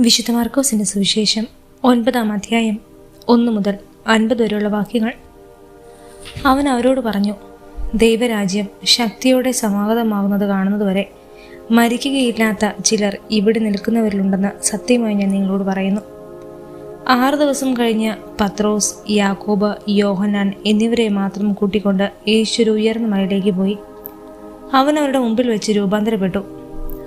വിശുദ്ധ മാർക്കോസിന്റെ സുവിശേഷം ഒൻപതാം അധ്യായം ഒന്നു മുതൽ അൻപത് വരെയുള്ള വാക്യങ്ങൾ. അവൻ അവരോട് പറഞ്ഞു ദൈവരാജ്യം ശക്തിയോടെ സമാഗതമാകുന്നത് കാണുന്നതുവരെ മരിക്കുകയില്ലാത്ത ചിലർ ഇവിടെ നിൽക്കുന്നവരിലുണ്ടെന്ന് സത്യമായി ഞാൻ നിങ്ങളോട് പറയുന്നു. ആറ് ദിവസം കഴിഞ്ഞ് പത്രോസ് യാക്കോബ് യോഹനാൻ എന്നിവരെ മാത്രം കൂട്ടിക്കൊണ്ട് യേശുരു ഉയർന്ന മലയിലേക്ക് പോയി. അവൻ അവരുടെ മുമ്പിൽ വെച്ച് രൂപാന്തരപ്പെട്ടു.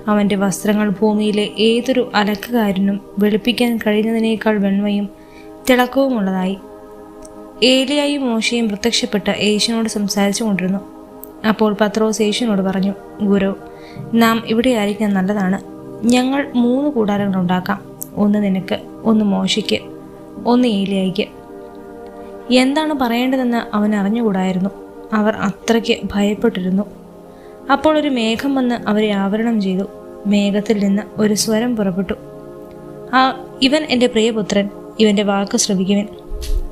അവന്റെ വസ്ത്രങ്ങൾ ഭൂമിയിലെ ഏതൊരു അലക്കുകാരനും വെളുപ്പിക്കാൻ കഴിയുന്നതിനേക്കാൾ വെണ്മയും തിളക്കവുമുള്ളതായി. ഏലിയായും മോശയും പ്രത്യക്ഷപ്പെട്ട് യേശുവിനോട് സംസാരിച്ചു കൊണ്ടിരുന്നു. അപ്പോൾ പത്രോസ് യേശുവിനോട് പറഞ്ഞു ഗുരു നാം ഇവിടെ ആയിരിക്കാൻ നല്ലതാണ്. ഞങ്ങൾ മൂന്ന് കൂടാരങ്ങൾ ഉണ്ടാക്കാം. ഒന്ന് നിനക്ക് ഒന്ന് മോശയ്ക്ക് ഒന്ന് ഏലിയായിക്ക്. എന്താണ് പറയേണ്ടതെന്ന് അവൻ അറിഞ്ഞുകൂടായിരുന്നു. അവർ അത്രയ്ക്ക് ഭയപ്പെട്ടിരുന്നു. അപ്പോൾ ഒരു മേഘം വന്ന് അവരെ ആവരണം ചെയ്തു. മേഘത്തിൽ നിന്ന് ഒരു സ്വരം പുറപ്പെട്ടു. ആ ഇവൻ എന്റെ പ്രിയപുത്രൻ ഇവന്റെ വാക്ക് ശ്രവിക്കുവൻ.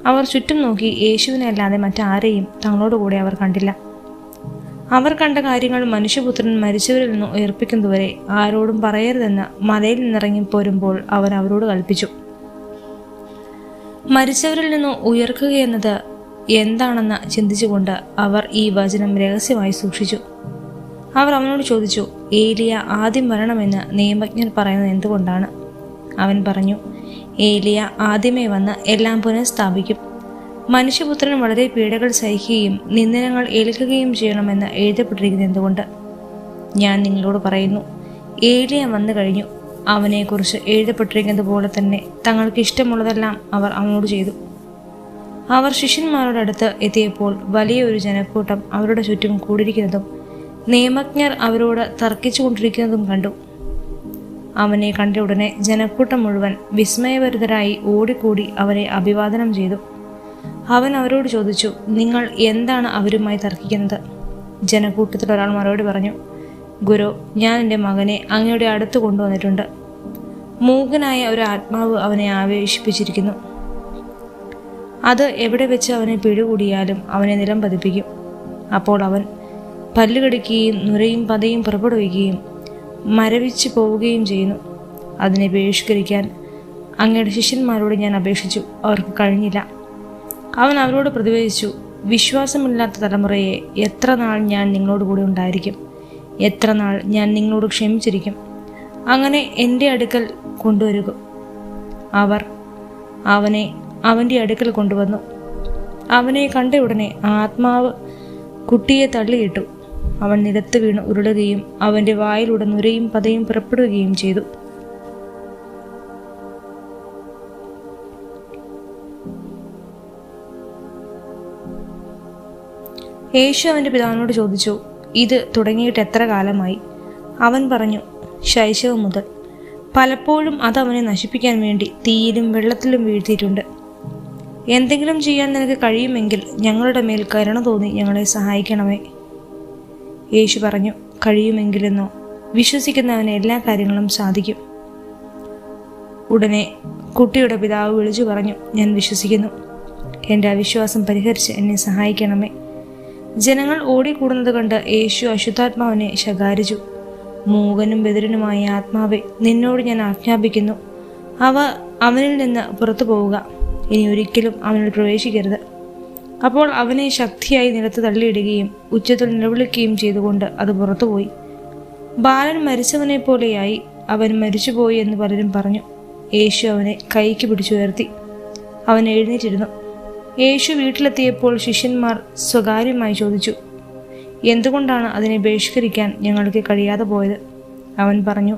അവർ ചുറ്റും നോക്കി യേശുവിനെ അല്ലാതെ മറ്റാരെയും തങ്ങളോട് കൂടെ അവർ കണ്ടില്ല. അവർ കണ്ട കാര്യങ്ങൾ മനുഷ്യപുത്രൻ മരിച്ചവരിൽ നിന്ന് ഉയർപ്പിക്കുന്നതുവരെ ആരോടും പറയരുതെന്ന് മലയിൽ നിന്നിറങ്ങി പോരുമ്പോൾ അവൻ അവരോട് കൽപ്പിച്ചു. മരിച്ചവരിൽ നിന്ന് ഉയർക്കുകയെന്നത് എന്താണെന്ന് ചിന്തിച്ചുകൊണ്ട് അവർ ഈ വചനം രഹസ്യമായി സൂക്ഷിച്ചു. അവർ അവനോട് ചോദിച്ചു ഏലിയ ആദ്യം വരണമെന്ന് നിയമജ്ഞർ പറയുന്നത് എന്തുകൊണ്ടാണ്? അവൻ പറഞ്ഞു ഏലിയ ആദ്യമേ വന്ന് എല്ലാം പുനഃസ്ഥാപിക്കും. മനുഷ്യപുത്രൻ വളരെ പീഡകൾ സഹിക്കുകയും നിന്ദനങ്ങൾ ഏൽക്കുകയും ചെയ്യണമെന്ന് എഴുതപ്പെട്ടിരിക്കുന്നത് എന്തുകൊണ്ട്? ഞാൻ നിങ്ങളോട് പറയുന്നു ഏലിയ വന്നു കഴിഞ്ഞു. അവനെക്കുറിച്ച് എഴുതപ്പെട്ടിരിക്കുന്നത് പോലെ തന്നെ തങ്ങൾക്ക് ഇഷ്ടമുള്ളതെല്ലാം അവർ അവനോട് ചെയ്തു. അവർ ശിഷ്യന്മാരുടെ അടുത്ത് എത്തിയപ്പോൾ വലിയൊരു ജനക്കൂട്ടം അവരുടെ ചുറ്റും കൂടിയിരിക്കുന്നതും നിയമജ്ഞർ അവരോട് തർക്കിച്ചുകൊണ്ടിരിക്കുന്നതും കണ്ടു. അവനെ കണ്ട ഉടനെ ജനക്കൂട്ടം മുഴുവൻ വിസ്മയഭരിതരായി ഓടിക്കൂടി അവരെ അഭിവാദനം ചെയ്തു. അവൻ അവരോട് ചോദിച്ചു നിങ്ങൾ എന്താണ് അവരുമായി തർക്കിക്കുന്നത്? ജനക്കൂട്ടത്തിൽ ഒരാൾ മറുപടി പറഞ്ഞു ഗുരു ഞാൻ എന്റെ മകനെ അങ്ങയുടെ അടുത്ത് കൊണ്ടുവന്നിട്ടുണ്ട്. മൂകനായ ഒരു ആത്മാവ് അവനെ ആവേശിപ്പിച്ചിരിക്കുന്നു. അത് എവിടെ വെച്ച് അവനെ പിടികൂടിയാലും അവനെ നിലം പതിപ്പിക്കും. അപ്പോൾ അവൻ പല്ലുകടിക്കുകയും നുരയും പതയും പുറപ്പെടുവിക്കുകയും മരവിച്ച് പോവുകയും ചെയ്യുന്നു. അതിനെ ബഹിഷ്കരിക്കാൻ അങ്ങയുടെ ശിഷ്യന്മാരോട് ഞാൻ അപേക്ഷിച്ചു. അവർക്ക് കഴിഞ്ഞില്ല. അവൻ അവരോട് പ്രതിവേദിച്ചു വിശ്വാസമില്ലാത്ത തലമുറയെ എത്ര നാൾ ഞാൻ നിങ്ങളോട് കൂടി ഉണ്ടായിരിക്കും? എത്ര നാൾ ഞാൻ നിങ്ങളോട് ക്ഷമിച്ചിരിക്കും? അങ്ങനെ എന്റെ അടുക്കൽ കൊണ്ടുവരുക. അവർ അവനെ അവന്റെ അടുക്കൽ കൊണ്ടുവന്നു. അവനെ കണ്ട ഉടനെ ആത്മാവ് കുട്ടിയെ തള്ളിയിട്ടു. അവൻ നിലത്ത് വീണ് ഉരുളുകയും അവന്റെ വായിലൂടെ നുരയും പതയും പുറപ്പെടുകയും ചെയ്തു. യേശു അവന്റെ പിതാവിനോട് ചോദിച്ചു ഇത് തുടങ്ങിയിട്ട് എത്ര കാലമായി? അവൻ പറഞ്ഞു ശൈശവം മുതൽ. പലപ്പോഴും അത് അവനെ നശിപ്പിക്കാൻ വേണ്ടി തീയിലും വെള്ളത്തിലും വീഴ്ത്തിയിട്ടുണ്ട്. എന്തെങ്കിലും ചെയ്യാൻ നിനക്ക് കഴിയുമെങ്കിൽ ഞങ്ങളുടെ മേൽ കരുണ തോന്നി ഞങ്ങളെ സഹായിക്കണമേ. യേശു പറഞ്ഞു കഴിയുമെങ്കിലെന്നോ? വിശ്വസിക്കുന്നവന് എല്ലാ കാര്യങ്ങളും സാധിക്കും. ഉടനെ കുട്ടിയുടെ പിതാവ് വിളിച്ചു പറഞ്ഞു ഞാൻ വിശ്വസിക്കുന്നു. എന്റെ അവിശ്വാസം പരിഹരിച്ച് എന്നെ സഹായിക്കണമേ. ജനങ്ങൾ ഓടിക്കൂടുന്നത് കണ്ട് യേശു അശുദ്ധാത്മാവിനെ ശകാരിച്ചു. മൂകനും ബദിരനുമായ ആത്മാവെ നിന്നോട് ഞാൻ ആജ്ഞാപിക്കുന്നു. അവ അവനിൽ നിന്ന് പുറത്തു പോവുക ഇനി ഒരിക്കലും അവനിൽ പ്രവേശിക്കരുത്. അപ്പോൾ അവനെ ശക്തിയായി നിലത്ത് തള്ളിയിടുകയും ഉച്ചത്തിൽ നിലവിളിക്കുകയും ചെയ്തുകൊണ്ട് അത് പുറത്തുപോയി. ബാലൻ മരിച്ചവനെ പോലെയായി അവൻ മരിച്ചുപോയി എന്ന് പലരും പറഞ്ഞു. യേശു അവനെ കൈക്ക് പിടിച്ചുയർത്തി അവൻ എഴുന്നേറ്റിരുന്നു. യേശു വീട്ടിലെത്തിയപ്പോൾ ശിഷ്യന്മാർ സ്വകാര്യമായി ചോദിച്ചു എന്തുകൊണ്ടാണ് അതിനെ ബഹിഷ്കരിക്കാൻ ഞങ്ങൾക്ക് കഴിയാതെ പോയത്? അവൻ പറഞ്ഞു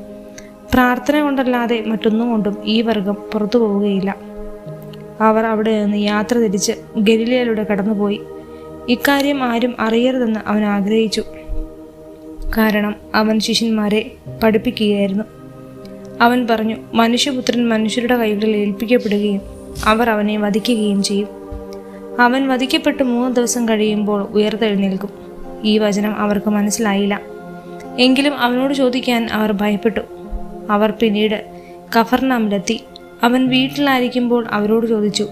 പ്രാർത്ഥന കൊണ്ടല്ലാതെ മറ്റൊന്നും കൊണ്ടും ഈ വർഗം പുറത്തു പോവുകയില്ല. അവർ അവിടെ നിന്ന് യാത്ര തിരിച്ച് ഗരിലയിലൂടെ കടന്നുപോയി. ഇക്കാര്യം ആരും അറിയരുതെന്ന് അവൻ ആഗ്രഹിച്ചു. കാരണം അവൻ ശിഷ്യന്മാരെ പഠിപ്പിക്കുകയായിരുന്നു. അവൻ പറഞ്ഞു മനുഷ്യപുത്രൻ മനുഷ്യരുടെ കൈകളിൽ ഏൽപ്പിക്കപ്പെടുകയും അവർ അവനെ വധിക്കുകയും ചെയ്യും. അവൻ വധിക്കപ്പെട്ട് മൂന്ന് ദിവസം കഴിയുമ്പോൾ ഉയർത്തെഴുന്നേൽക്കും. ഈ വചനം അവർക്ക് മനസ്സിലായില്ല. എങ്കിലും അവനോട് ചോദിക്കാൻ അവർ ഭയപ്പെട്ടു. അവർ പിന്നീട് കഫർനാമിലെത്തി. അവൻ വീട്ടിലായിരിക്കുമ്പോൾ അവരോട് ചോദിച്ചു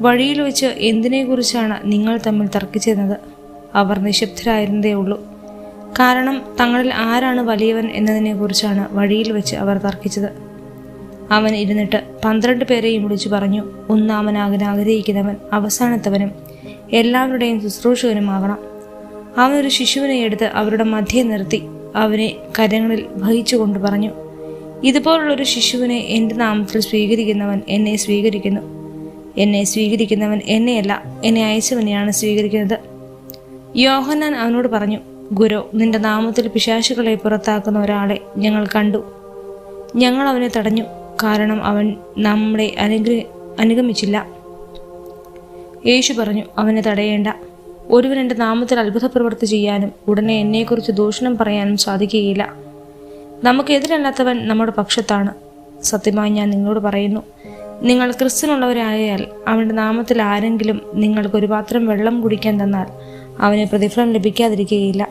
വഴിയിൽ വെച്ച് എന്തിനെക്കുറിച്ചാണ് നിങ്ങൾ തമ്മിൽ തർക്കിച്ചിരുന്നത്? അവർ നിശബ്ദരായിരുന്നതേ ഉള്ളൂ. കാരണം തങ്ങളിൽ ആരാണ് വലിയവൻ എന്നതിനെക്കുറിച്ചാണ് വഴിയിൽ വെച്ച് അവർ തർക്കിച്ചത്. അവൻ ഇരുന്നിട്ട് പന്ത്രണ്ട് പേരെയും വിളിച്ചു പറഞ്ഞു ഒന്നാമനാകാൻ ആഗ്രഹിക്കുന്നവൻ അവസാനത്തവനും എല്ലാവരുടെയും ശുശ്രൂഷകനുമാകണം അവനൊരു ശിശുവിനെ എടുത്ത് അവരുടെ മധ്യേ നിർത്തി അവനെ കരങ്ങളിൽ വഹിച്ചുകൊണ്ട് പറഞ്ഞു ഇതുപോലുള്ളൊരു ശിശുവിനെ എന്റെ നാമത്തിൽ സ്വീകരിക്കുന്നവൻ എന്നെ സ്വീകരിക്കുന്നു. എന്നെ സ്വീകരിക്കുന്നവൻ എന്നെയല്ല എന്നെ അയച്ചവനെയാണ് സ്വീകരിക്കുന്നത്. യോഹന്നാൻ അവനോട് പറഞ്ഞു ഗുരു നിന്റെ നാമത്തിൽ പിശാശുകളെ പുറത്താക്കുന്ന ഒരാളെ ഞങ്ങൾ കണ്ടു. ഞങ്ങൾ അവനെ തടഞ്ഞു കാരണം അവൻ നമ്മളെ അനുഗ്ര അനുഗമിച്ചില്ല. യേശു പറഞ്ഞു അവനെ തടയേണ്ട. ഒരുവൻ എന്റെ നാമത്തിൽ അത്ഭുത പ്രവൃത്തി ചെയ്യാനും ഉടനെ എന്നെക്കുറിച്ച് ദൂഷണം പറയാനും സാധിക്കുകയില്ല. നമുക്കെതിരല്ലാത്തവൻ നമ്മുടെ പക്ഷത്താണ്. സത്യമായി ഞാൻ നിങ്ങളോട് പറയുന്നു. നിങ്ങൾ ക്രിസ്ത്യനുള്ളവരായാൽ അവന്റെ നാമത്തിൽ ആരെങ്കിലും നിങ്ങൾക്ക് ഒരു പാത്രം വെള്ളം കുടിക്കാൻ തന്നാൽ അവന് പ്രതിഫലം ലഭിക്കാതിരിക്കുകയില്ല.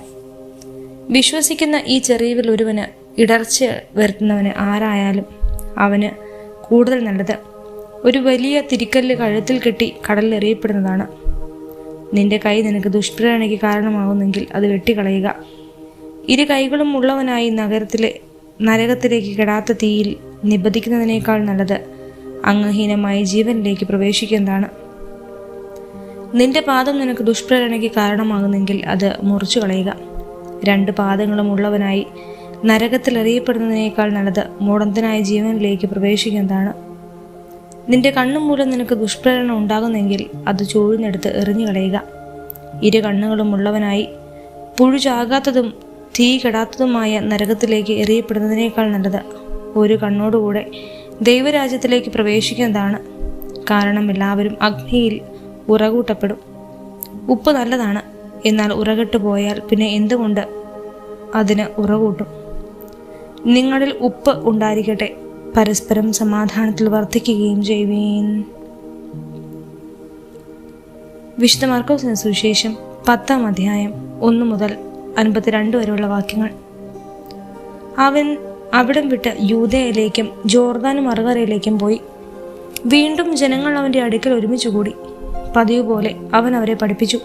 വിശ്വസിക്കുന്ന ഈ ചെറിയവിൽ ഒരുവന് ഇടർച്ച വരുത്തുന്നവന് ആരായാലും അവന് കൂടുതൽ നല്ലത് ഒരു വലിയ തിരിക്കല്ല് കഴുത്തിൽ കെട്ടി കടലിൽ എറിയപ്പെടുന്നതാണ്. നിന്റെ കൈ നിനക്ക് ദുഷ്പ്രേരണയ്ക്ക് കാരണമാകുന്നെങ്കിൽ അത് വെട്ടിക്കളയുക. ഇരു കൈകളും ഉള്ളവനായി നഗരത്തിലെ നരകത്തിലേക്ക് കെടാത്ത തീയിൽ നിബന്ധിക്കുന്നതിനേക്കാൾ നല്ലത് അംഗഹീനമായി ജീവനിലേക്ക് പ്രവേശിക്കുന്നതാണ്. നിന്റെ പാദം നിനക്ക് ദുഷ്പ്രേരണയ്ക്ക് കാരണമാകുന്നെങ്കിൽ അത് മുറിച്ചു കളയുക. രണ്ട് പാദങ്ങളും ഉള്ളവനായി നരകത്തിൽ അറിയപ്പെടുന്നതിനേക്കാൾ നല്ലത് മുടന്തനായ ജീവനിലേക്ക് പ്രവേശിക്കുന്നതാണ്. നിന്റെ കണ്ണു മൂലം നിനക്ക് ദുഷ്പ്രേരണ ഉണ്ടാകുന്നെങ്കിൽ അത് ചൂഴ്ന്നെടുത്ത് എറിഞ്ഞു കളയുക ഇരു കണ്ണുകളും ഉള്ളവനായി പുഴു ചാകാത്തതും തീ കെടാത്തതുമായ നരകത്തിലേക്ക് എറിയപ്പെടുന്നതിനേക്കാൾ നല്ലത് ഒരു കണ്ണോടുകൂടെ ദൈവരാജ്യത്തിലേക്ക് പ്രവേശിക്കുന്നതാണ്. കാരണം എല്ലാവരും അഗ്നിയിൽ ഉറകൂട്ടപ്പെടും. ഉപ്പ് നല്ലതാണ് എന്നാൽ ഉറകെട്ട് പോയാൽ പിന്നെ എന്തുകൊണ്ട് അതിന് ഉറകൂട്ടും? നിങ്ങളിൽ ഉപ്പ് ഉണ്ടായിരിക്കട്ടെ പരസ്പരം സമാധാനത്തിൽ വർദ്ധിക്കുകയും ചെയ്യുവീൻ. വിശുദ്ധ മാർക്കോസിന് സുവിശേഷം പത്താം അധ്യായം ഒന്ന് മുതൽ അൻപത്തിരണ്ട് വരെയുള്ള വാക്യങ്ങൾ. അവൻ അവിടം വിട്ട് യൂതയിലേക്കും ജോർദാൻ മറുകരയിലേക്കും പോയി. വീണ്ടും ജനങ്ങൾ അവന്റെ അടുക്കൽ ഒരുമിച്ച് കൂടി. പതിവ് പോലെ അവൻ അവരെ പഠിപ്പിച്ചു.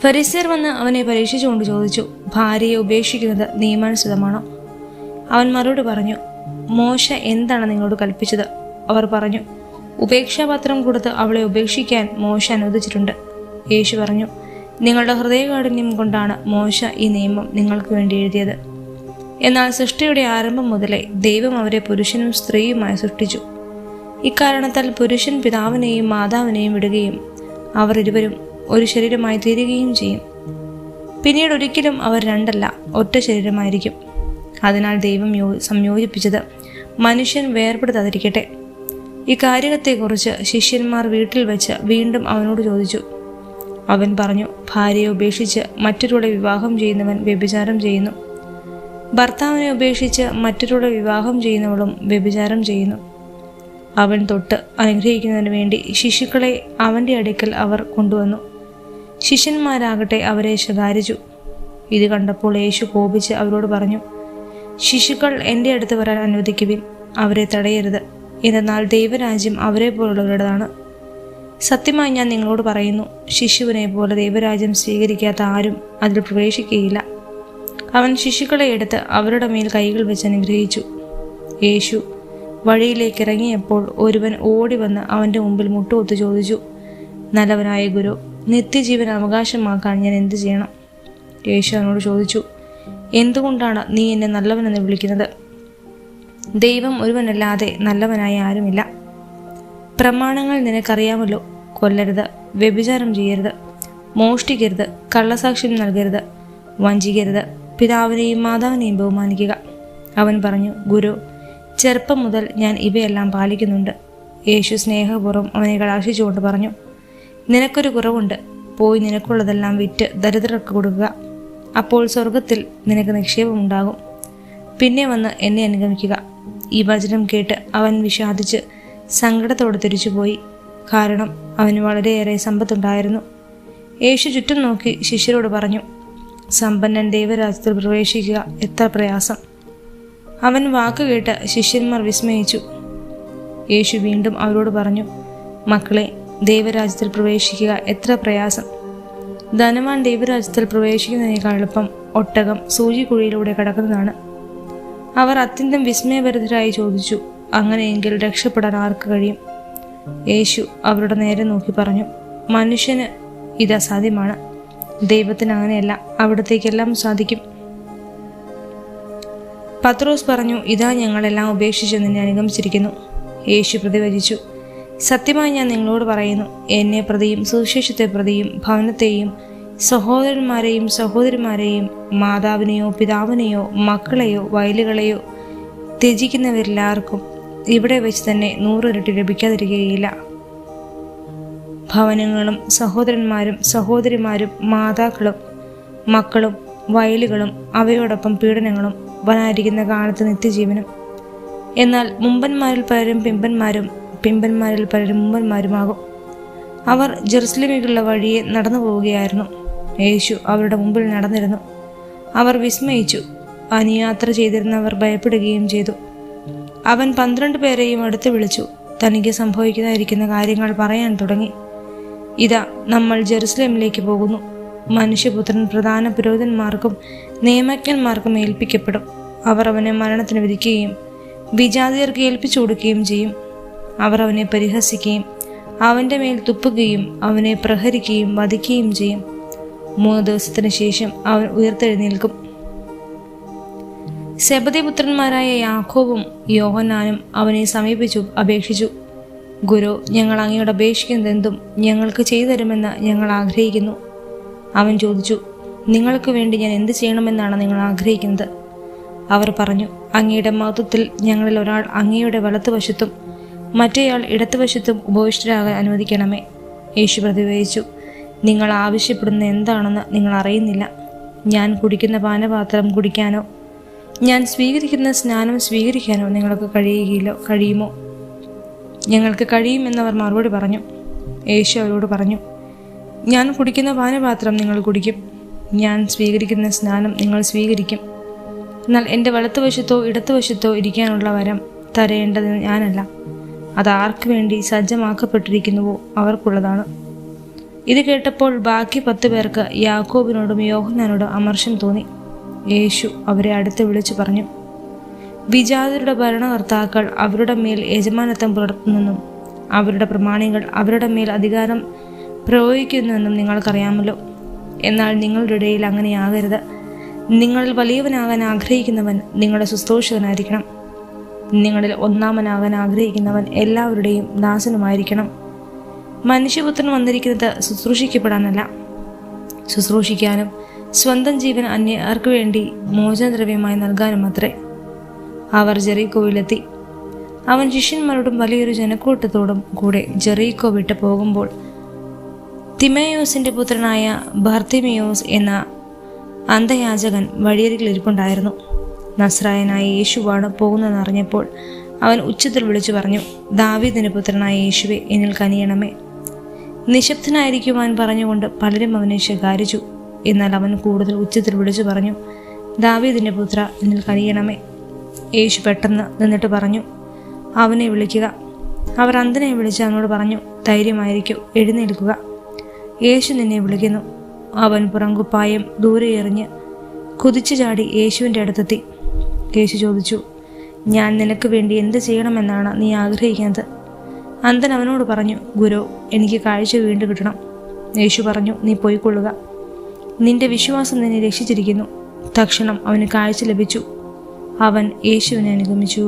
ഫരിസർ വന്ന് അവനെ പരീക്ഷിച്ചുകൊണ്ട് ചോദിച്ചു ഭാര്യയെ ഉപേക്ഷിക്കുന്നത് നിയമാനുസൃതമാണോ അവൻ മറുപടി പറഞ്ഞു മോശ എന്താണ് നിങ്ങളോട് കൽപ്പിച്ചത്? അവർ പറഞ്ഞു ഉപേക്ഷാപത്രം കൊടുത്ത് അവളെ ഉപേക്ഷിക്കാൻ മോശ അനുവദിച്ചിട്ടുണ്ട്. യേശു പറഞ്ഞു നിങ്ങളുടെ ഹൃദയകാഠിന്യം കൊണ്ടാണ് മോശ ഈ നിയമം നിങ്ങൾക്ക് വേണ്ടി എഴുതിയത്. എന്നാൽ സൃഷ്ടിയുടെ ആരംഭം മുതലേ ദൈവം അവരെ പുരുഷനും സ്ത്രീയുമായി സൃഷ്ടിച്ചു. ഇക്കാരണത്താൽ പുരുഷൻ പിതാവിനെയും മാതാവിനെയും വിടുകയും അവർ ഇരുവരും ഒരു ശരീരമായി തീരുകയും ചെയ്യും. പിന്നീട് ഒരിക്കലും അവർ രണ്ടല്ല ഒറ്റ ശരീരമായിരിക്കും. അതിനാൽ ദൈവം യോ സംയോജിപ്പിച്ചത് മനുഷ്യൻ വേർപെടുത്താതിരിക്കട്ടെ. ഇക്കാര്യത്തെക്കുറിച്ച് ശിഷ്യന്മാർ വീട്ടിൽ വെച്ച് വീണ്ടും അവനോട് ചോദിച്ചു അവൻ പറഞ്ഞു ഭാര്യയെ ഉപേക്ഷിച്ച് മറ്റൊരുടെ വിവാഹം ചെയ്യുന്നവൻ വ്യഭിചാരം ചെയ്യുന്നു. ഭർത്താവിനെ ഉപേക്ഷിച്ച് മറ്റൊരുടെ വിവാഹം ചെയ്യുന്നവളും വ്യഭിചാരം ചെയ്യുന്നു. അവൻ തൊട്ട് അനുഗ്രഹിക്കുന്നതിന് വേണ്ടി ശിശുക്കളെ അവന്റെ അടുക്കൽ അവർ കൊണ്ടുവന്നു. ശിഷ്യന്മാരാകട്ടെ അവരെ ശകാരിച്ചു. ഇത് കണ്ടപ്പോൾ യേശു കോപിച്ച് അവരോട് പറഞ്ഞു ശിശുക്കൾ എന്റെ അടുത്ത് വരാൻ അനുവദിക്കുവിൻ അവരെ തടയരുത്. എന്നാൽ ദൈവരാജ്യം അവരെ പോലുള്ളവരുടേതാണ് സത്യമായി ഞാൻ നിങ്ങളോട് പറയുന്നു ശിശുവിനെ പോലെ ദൈവരാജ്യം സ്വീകരിക്കാത്ത ആരും അതിൽ പ്രവേശിക്കുകയില്ല. അവൻ ശിശുക്കളെ എടുത്ത് അവരുടെ മേൽ കൈകൾ വെച്ച് അനുഗ്രഹിച്ചു. യേശു വഴിയിലേക്ക് ഇറങ്ങിയപ്പോൾ ഒരുവൻ ഓടി വന്ന് അവന്റെ മുമ്പിൽ മുട്ടുകൊത്ത് ചോദിച്ചു നല്ലവനായ ഗുരു നിത്യജീവൻ അവകാശമാക്കാൻ ഞാൻ എന്തു ചെയ്യണം? യേശു അവനോട് ചോദിച്ചു എന്തുകൊണ്ടാണ് നീ എന്നെ നല്ലവനെന്ന് വിളിക്കുന്നത്? ദൈവം ഒരുവനല്ലാതെ നല്ലവനായ ആരുമില്ല. പ്രമാണങ്ങൾ നിനക്കറിയാമല്ലോ കൊല്ലരുത് വ്യഭിചാരം ചെയ്യരുത് മോഷ്ടിക്കരുത് കള്ളസാക്ഷ്യം നൽകരുത് വഞ്ചിക്കരുത് പിതാവിനെയും മാതാവിനെയും ബഹുമാനിക്കുക. അവൻ പറഞ്ഞു ഗുരു ചെറുപ്പം മുതൽ ഞാൻ ഇവയെല്ലാം പാലിക്കുന്നുണ്ട്. യേശു സ്നേഹപൂർവം അവനെ കടാക്ഷിച്ചുകൊണ്ട് പറഞ്ഞു നിനക്കൊരു കുറവുണ്ട് പോയി നിനക്കുള്ളതെല്ലാം വിറ്റ് ദരിദ്രർക്ക് കൊടുക്കുക. അപ്പോൾ സ്വർഗത്തിൽ നിനക്ക് നിക്ഷേപമുണ്ടാകും പിന്നെ വന്ന് എന്നെ അനുഗമിക്കുക. ഈ വചനം കേട്ട് അവൻ വിഷാദിച്ച് സങ്കടത്തോടെ തിരിച്ചുപോയി. കാരണം അവന് വളരെയേറെ സമ്പത്തുണ്ടായിരുന്നു. യേശു ചുറ്റും നോക്കി ശിഷ്യരോട് പറഞ്ഞു സമ്പന്നൻ ദൈവരാജ്യത്തിൽ പ്രവേശിക്കുക എത്ര പ്രയാസം. അവൻ വാക്കുകേട്ട് ശിഷ്യന്മാർ വിസ്മയിച്ചു. യേശു വീണ്ടും അവരോട് പറഞ്ഞു മക്കളെ ദൈവരാജ്യത്തിൽ പ്രവേശിക്കുക എത്ര പ്രയാസം. ധനവാൻ ദൈവരാജ്യത്തിൽ പ്രവേശിക്കുന്നതിനേക്കാൾ എളുപ്പം ഒട്ടകം സൂചിക്കുഴിയിലൂടെ കടക്കുന്നതാണ്. അവർ അത്യന്തം വിസ്മയഭരിതരായി ചോദിച്ചു അങ്ങനെയെങ്കിൽ രക്ഷപ്പെടാൻ ആർക്ക് കഴിയും? യേശു അവരുടെ നേരെ നോക്കി പറഞ്ഞു മനുഷ്യന് ഇത് അസാധ്യമാണ്. ദൈവത്തിന് അങ്ങനെയല്ല അവിടത്തേക്കെല്ലാം സാധിക്കും. പത്രോസ് പറഞ്ഞു ഇതാ ഞങ്ങളെല്ലാം ഉപേക്ഷിച്ച് നിന്നെ അനുഗമിച്ചിരിക്കുന്നു. യേശു പ്രതിവചിച്ചു സത്യമായി ഞാൻ നിങ്ങളോട് പറയുന്നു എന്നെ പ്രതിയും സുവിശേഷത്തെ പ്രതിയും ഭവനത്തെയും സഹോദരന്മാരെയും സഹോദരിമാരെയും മാതാവിനെയോ പിതാവിനെയോ മക്കളെയോ വയലുകളെയോ ത്യജിക്കുന്നവരെല്ലാവർക്കും ഇവിടെ വെച്ച് തന്നെ നൂറിരട്ടി ലഭിക്കാതിരിക്കുകയില്ല. ഭവനങ്ങളും സഹോദരന്മാരും സഹോദരിമാരും മാതാക്കളും മക്കളും വയലുകളും അവയോടൊപ്പം പീഡനങ്ങളും വനായിരിക്കുന്ന കാലത്ത് നിത്യജീവനം. എന്നാൽ മുമ്പന്മാരിൽ പലരും പിമ്പന്മാരും പിമ്പന്മാരിൽ പലരും മുമ്പന്മാരുമാകും. അവർ ജെറുസലേമിലുള്ള വഴിയെ നടന്നു പോവുകയായിരുന്നു. യേശു അവരുടെ മുമ്പിൽ നടന്നിരുന്നു. അവർ വിസ്മയിച്ചു. അനുയാത്ര ചെയ്തിരുന്നവർ ഭയപ്പെടുകയും ചെയ്തു. അവൻ പന്ത്രണ്ട് പേരെയും അടുത്ത് വിളിച്ചു. തനിക്ക് സംഭവിക്കുന്നതായിരിക്കുന്ന കാര്യങ്ങൾ പറയാൻ തുടങ്ങി. ഇതാ നമ്മൾ ജെറുസലേമിലേക്ക് പോകുന്നു. മനുഷ്യപുത്രൻ പ്രധാന പുരോഹിതന്മാർക്കും നിയമജ്ഞന്മാർക്കും ഏൽപ്പിക്കപ്പെടും. അവർ അവനെ മരണത്തിന് വിധിക്കുകയും വിജാതിയർക്ക് ഏൽപ്പിച്ചു കൊടുക്കുകയും ചെയ്യും. അവർ അവനെ പരിഹസിക്കുകയും അവന്റെ മേൽ തുപ്പുകയും അവനെ പ്രഹരിക്കുകയും വധിക്കുകയും ചെയ്യും. മൂന്ന് ദിവസത്തിന് ശേഷം അവൻ ഉയർത്തെഴുന്നേൽക്കും. സെബദിപുത്രന്മാരായ യാക്കോബും യോഹന്നാനും അവനെ സമീപിച്ചു അപേക്ഷിച്ചു. ഗുരു ഞങ്ങൾ അങ്ങയോട് അപേക്ഷിക്കുന്നതെന്തും ഞങ്ങൾക്ക് ചെയ്തു തരുമെന്ന് ഞങ്ങൾ ആഗ്രഹിക്കുന്നു. അവൻ ചോദിച്ചു നിങ്ങൾക്ക് വേണ്ടി ഞാൻ എന്ത് ചെയ്യണമെന്നാണ് നിങ്ങൾ ആഗ്രഹിക്കുന്നത്? അവർ പറഞ്ഞു അങ്ങയുടെ മഹത്വത്തിൽ ഞങ്ങളിൽ ഒരാൾ അങ്ങയുടെ വലത്തുവശത്തും മറ്റേയാൾ ഇടത്തുവശത്തും ഉപവിഷ്ടരാകാൻ അനുവദിക്കണമേ. യേശു പ്രതിവേദിച്ചു നിങ്ങൾ ആവശ്യപ്പെടുന്ന എന്താണെന്ന് നിങ്ങൾ അറിയുന്നില്ല. ഞാൻ കുടിക്കുന്ന പാനപാത്രം കുടിക്കാനോ ഞാൻ സ്വീകരിക്കുന്ന സ്നാനം സ്വീകരിക്കാനോ നിങ്ങൾക്ക് കഴിയുകയില്ലോ കഴിയുമോ? ഞങ്ങൾക്ക് കഴിയുമെന്നവർ മറുപടി പറഞ്ഞു. യേശു അവരോട് പറഞ്ഞു ഞാൻ കുടിക്കുന്ന പാനപാത്രം നിങ്ങൾ കുടിക്കും. ഞാൻ സ്വീകരിക്കുന്ന സ്നാനം നിങ്ങൾ സ്വീകരിക്കും. എന്നാൽ എന്റെ വലത്തുവശത്തോ ഇടത്തുവശത്തോ ഇരിക്കാനുള്ള വരം തരേണ്ടത് ഞാനല്ല. അത് ആർക്കു വേണ്ടി സജ്ജമാക്കപ്പെട്ടിരിക്കുന്നുവോ അവർക്കുള്ളതാണ്. ഇത് കേട്ടപ്പോൾ ബാക്കി പത്ത് പേർക്ക് യാക്കോബിനോടും യോഹനാനോടും അമർഷം തോന്നി. യേശു അവരെ അടുത്ത് വിളിച്ചു പറഞ്ഞു വിജാതരുടെ ഭരണകർത്താക്കൾ അവരുടെ മേൽ യജമാനത്വം പുലർത്തുന്നെന്നും അവരുടെ പ്രമാണികൾ അവരുടെ മേൽ അധികാരം പ്രയോഗിക്കുന്നുവെന്നും നിങ്ങൾക്കറിയാമല്ലോ. എന്നാൽ നിങ്ങളുടെ ഇടയിൽ അങ്ങനെയാകരുത്. നിങ്ങളിൽ വലിയവനാകാൻ ആഗ്രഹിക്കുന്നവൻ നിങ്ങളുടെ ശുശ്രൂഷകനായിരിക്കണം. നിങ്ങളിൽ ഒന്നാമനാകാൻ ആഗ്രഹിക്കുന്നവൻ എല്ലാവരുടെയും ദാസനുമായിരിക്കണം. മനുഷ്യപുത്രൻ വന്നിരിക്കുന്നത് ശുശ്രൂഷിക്കപ്പെടാനല്ല. ശുശ്രൂഷിക്കാനും സ്വന്തം ജീവൻ അന്യർക്ക് വേണ്ടി മോചനദ്രവ്യമായി നൽകാനും അത്രേ അവർ ജെറീക്കോവിലെത്തി. അവൻ ശിഷ്യന്മാരോടും വലിയൊരു ജനക്കൂട്ടത്തോടും കൂടെ ജെറീക്കോ വിട്ടു പോകുമ്പോൾ തിമയോസിന്റെ പുത്രനായ ഭർത്തിമിയോസ് എന്ന അന്ധയാചകൻ വഴിയരികിൽ ഇരിപ്പുണ്ടായിരുന്നു. നസ്രായനായ യേശുവാണ് പോകുന്നതെന്നറിഞ്ഞപ്പോൾ അവൻ ഉച്ചത്തിൽ വിളിച്ചു പറഞ്ഞു ദാവീദിന്റെ പുത്രനായ യേശുവെ എന്നിൽ കനിയണമേ. നിശബ്ദനായിരിക്കുവാൻ പറഞ്ഞുകൊണ്ട് പലരും അവനെ ശകാരിച്ചു. എന്നാൽ അവൻ കൂടുതൽ ഉച്ചത്തിൽ വിളിച്ചു പറഞ്ഞു ദാവീദിന്റെ പുത്ര എന്നിൽ കഴിയണമേ. യേശു പെട്ടെന്ന് നിന്നിട്ട് പറഞ്ഞു അവനെ വിളിക്കുക. അവർ അന്തനെ വിളിച്ച് അവനോട് പറഞ്ഞു ധൈര്യമായിരിക്കും എഴുന്നേൽക്കുക. യേശു നിന്നെ വിളിക്കുന്നു. അവൻ പുറങ്കുപ്പായം ദൂരെ എറിഞ്ഞ് കുതിച്ചു ചാടി യേശുവിന്റെ അടുത്തെത്തി. യേശു ചോദിച്ചു ഞാൻ നിനക്ക് വേണ്ടി എന്ത് ചെയ്യണമെന്നാണ് നീ ആഗ്രഹിക്കുന്നത്? അന്തൻ അവനോട് പറഞ്ഞു ഗുരു എനിക്ക് കാഴ്ച വീണ്ടും കിട്ടണം. യേശു പറഞ്ഞു നീ പോയിക്കൊള്ളുക. നിന്റെ വിശ്വാസം നിന്നെ രക്ഷിച്ചിരിക്കുന്നു. തക്ഷണം അവന് കാഴ്ച ലഭിച്ചു. അവൻ യേശുവിനെ അനുഗമിച്ചു.